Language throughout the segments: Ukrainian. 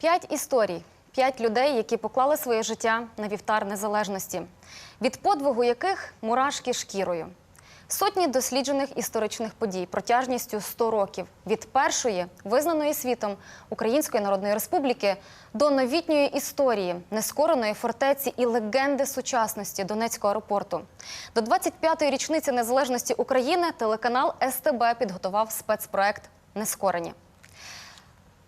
П'ять історій, п'ять людей, які поклали своє життя на вівтар незалежності, від подвигу яких мурашки шкірою. Сотні досліджених історичних подій протяжністю 100 років від першої, визнаної світом Української Народної Республіки, до новітньої історії, нескореної фортеці і легенди сучасності Донецького аеропорту. До 25-ї річниці незалежності України телеканал СТБ підготував спецпроект Нескорені.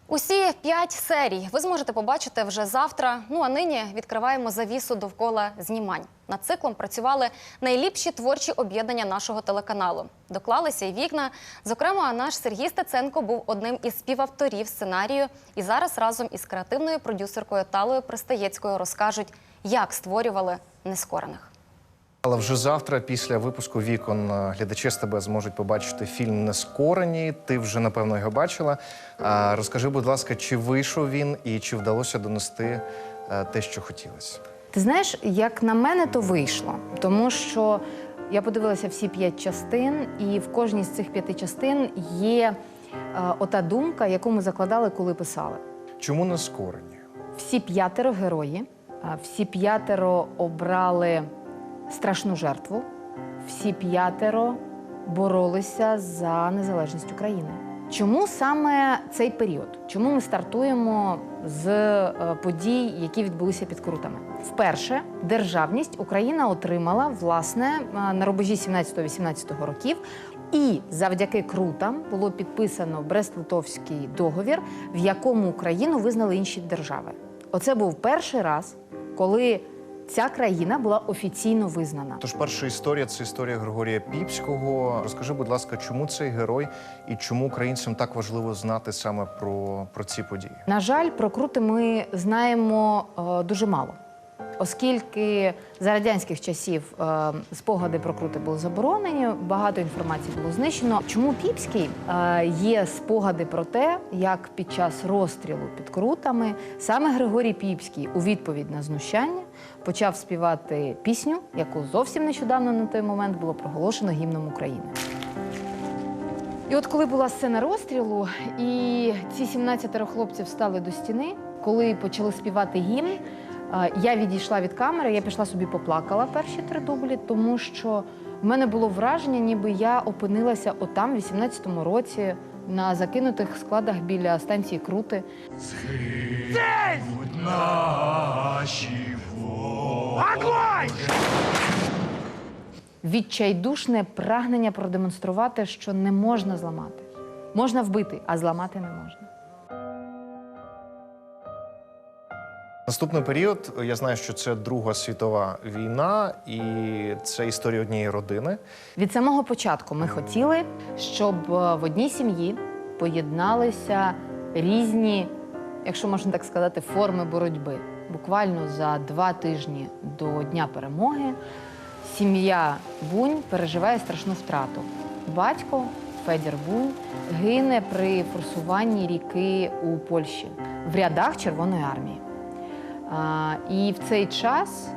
Усі п'ять серій ви зможете побачити вже завтра. Ну а нині відкриваємо завісу довкола знімань. Над циклом працювали найліпші творчі об'єднання нашого телеканалу. Доклалися й вікна. Зокрема, наш Сергій Стеценко був одним із співавторів сценарію. І зараз разом із креативною продюсеркою Талою Пристаєцькою розкажуть, як створювали нескорених. Але вже завтра, після випуску вікон, е, глядачі з тебе зможуть побачити фільм Нескорені. Ти вже напевно його бачила. Розкажи, будь ласка, чи вийшов він і чи вдалося донести е, те, що хотілося? Ти знаєш, як на мене, то вийшло, тому що я подивилася всі п'ять частин, і в кожній з цих п'яти частин є е, ота думка, яку ми закладали, коли писали. Чому Нескорені? Всі п'ятеро герої, всі п'ятеро обрали страшну жертву, всі п'ятеро боролися за незалежність України. Чому саме цей період? Чому ми стартуємо з е, подій, які відбулися під крутами? Вперше державність Україна отримала власне е, на рубежі 17-18 років, і завдяки крутам було підписано Брест-Литовський договір, в якому Україну визнали інші держави. Оце був перший раз, коли ця країна була офіційно визнана. Тож перша історія це історія Григорія Піпського. Розкажи, будь ласка, чому цей герой і чому українцям так важливо знати саме про, про ці події? На жаль, про крути ми знаємо е, дуже мало. Оскільки за радянських часів е, спогади про крути були заборонені, багато інформації було знищено. Чому Піпський е, є спогади про те, як під час розстрілу під крутами саме Григорій Піпський у відповідь на знущання почав співати пісню, яку зовсім нещодавно на той момент було проголошено гімном України. І от коли була сцена розстрілу, і ці 17 хлопців стали до стіни, коли почали співати гімн, я відійшла від камери, я пішла собі поплакала перші три дублі, тому що в мене було враження, ніби я опинилася отам, в 18-му році, на закинутих складах біля станції Крути. Будь наші Огонь! Відчайдушне прагнення продемонструвати, що не можна зламати. Можна вбити, а зламати не можна. Наступний період, я знаю, що це Друга світова війна, і це історія однієї родини. Від самого початку ми хотіли, щоб е, в одній сім'ї поєдналися різні, якщо можна так сказати, форми боротьби. Буквально за два тижні до Дня перемоги сім'я Бунь переживає страшну втрату. Батько Федір Бунь гине при форсуванні ріки у Польщі в рядах Червоної армії. І в цей час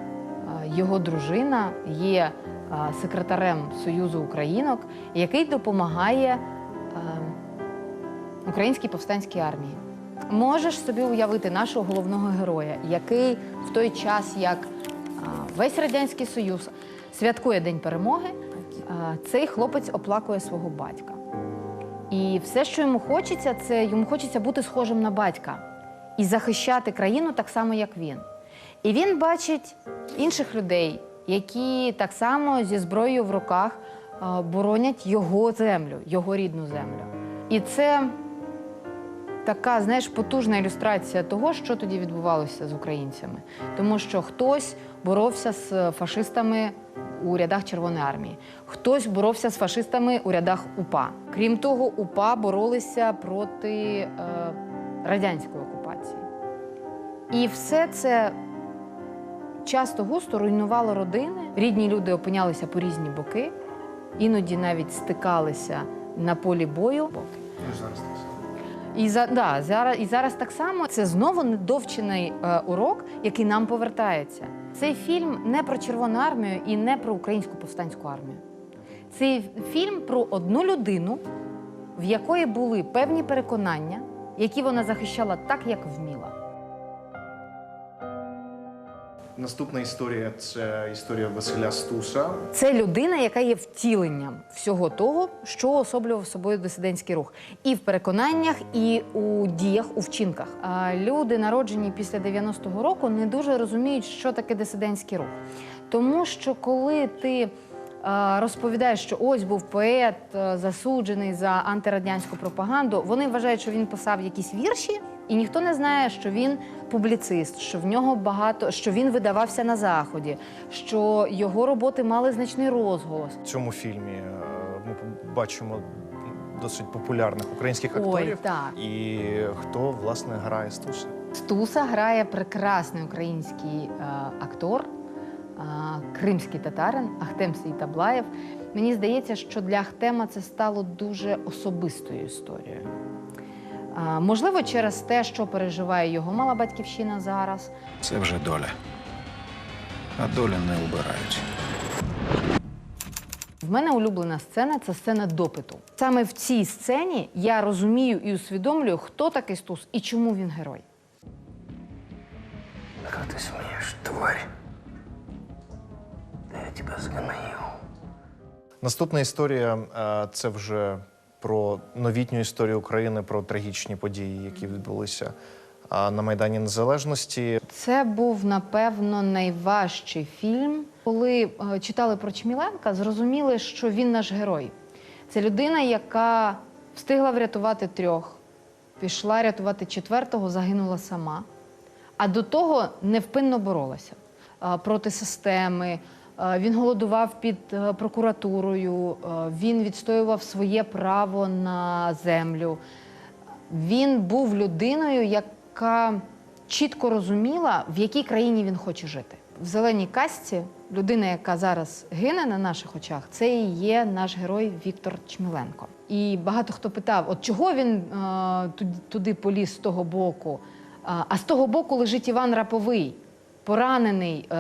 його дружина є секретарем Союзу Українок, який допомагає українській повстанській армії. Можеш собі уявити нашого головного героя, який в той час, як весь радянський союз святкує День перемоги, цей хлопець оплакує свого батька. І все, що йому хочеться, це йому хочеться бути схожим на батька і захищати країну так само, як він. І він бачить інших людей, які так само зі зброєю в руках боронять його землю, його рідну землю. І це така, знаєш, потужна ілюстрація того, що тоді відбувалося з українцями. Тому що хтось боровся з фашистами у рядах Червоної армії, хтось боровся з фашистами у рядах УПА. Крім того, УПА боролися проти е, радянської. І все це часто густо руйнувало родини. Рідні люди опинялися по різні боки, іноді навіть стикалися на полі бою. І за да, зараз і зараз так само це знову недовчений е, урок, який нам повертається. Цей фільм не про Червону армію і не про українську повстанську армію. Цей фільм про одну людину, в якої були певні переконання, які вона захищала так, як вміла. Наступна історія це історія Василя Стуса. Це людина, яка є втіленням всього того, що особлював собою дисидентський рух, і в переконаннях, і у діях, у вчинках. А люди, народжені після 90-го року, не дуже розуміють, що таке дисидентський рух. Тому що коли ти а, розповідаєш, що ось був поет засуджений за антирадянську пропаганду, вони вважають, що він писав якісь вірші, і ніхто не знає, що він публіцист, що в нього багато, що він видавався на заході, що його роботи мали значний розголос. В цьому фільмі е, ми бачимо досить популярних українських акторів. Ой, так. І хто власне грає Стуса? Стуса грає прекрасний український е, актор, е, кримський татарин Ахтем Сейтаблаєв. Мені здається, що для Ахтема це стало дуже особистою історією. Можливо, через те, що переживає його мала батьківщина зараз. Це вже доля. А долю не обирають. В мене улюблена сцена це сцена допиту. Саме в цій сцені я розумію і усвідомлюю, хто такий Стус і чому він герой. Как ты смеешь, тварь? Да я тебя сгною. Наступна історія е, це вже про новітню історію України, про трагічні події, які відбулися на Майдані Незалежності. Це був напевно найважчий фільм. Коли е, читали про Чміленка, зрозуміли, що він наш герой. Це людина, яка встигла врятувати трьох, пішла рятувати четвертого, загинула сама. А до того невпинно боролася е, проти системи. Е, Він голодував під е, прокуратурою, е, він відстоював своє право на землю. Він був людиною, яка чітко розуміла, в якій країні він хоче жити. В зеленій касті людина, яка зараз гине на наших очах, це і є наш герой Віктор Чміленко. І багато хто питав, от чого він туди, поліз з того боку. А з того боку лежить Іван Раповий, поранений, е,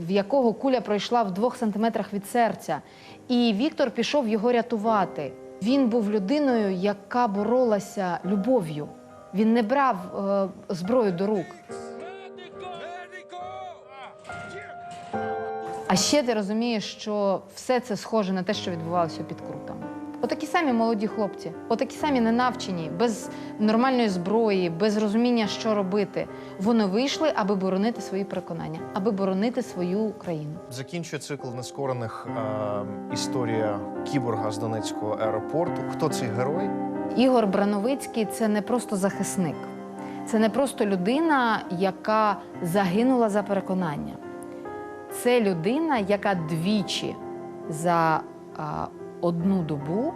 в якого куля пройшла в двох сантиметрах від серця. І Віктор пішов його рятувати. Він був людиною, яка боролася любов'ю. Він не брав е, зброю до рук. А ще ти розумієш, що все це схоже на те, що відбувалося під крутами. Отакі самі молоді хлопці, отакі самі ненавчені, без нормальної зброї, без розуміння, що робити. Вони вийшли, аби боронити свої переконання, аби боронити свою країну. Закінчує цикл нескорених е, історія кіборга з Донецького аеропорту. Хто цей герой? Ігор Брановицький це не просто захисник, це не просто людина, яка загинула за переконання. Це людина, яка двічі за а, одну добу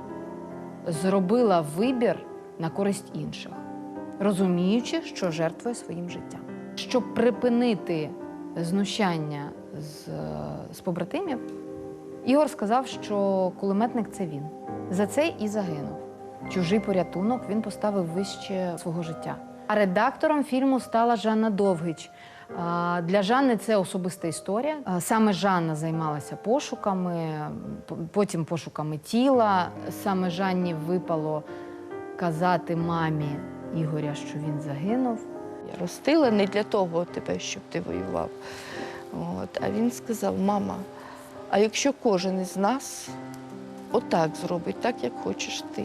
зробила вибір на користь інших, розуміючи, що жертвує своїм життям. Щоб припинити знущання з, з побратимів, Ігор сказав, що кулеметник це він. За це і загинув. Чужий порятунок він поставив вище свого життя. А редактором фільму стала Жанна Довгич. Для Жанни це особиста історія. Саме Жанна займалася пошуками, потім пошуками тіла. Саме Жанні випало казати мамі Ігоря, що він загинув. Я ростила не для того тебе, щоб ти воював. От. А він сказав: мама, а якщо кожен із нас отак зробить, так як хочеш ти,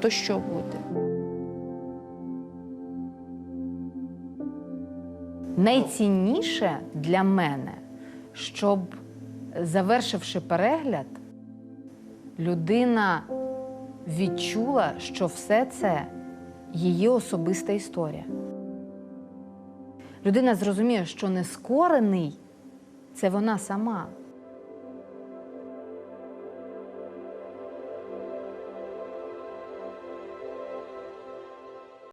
то що буде? Найцінніше для мене, щоб, завершивши перегляд, людина відчула, що все це її особиста історія. Людина зрозуміє, що нескорений це вона сама.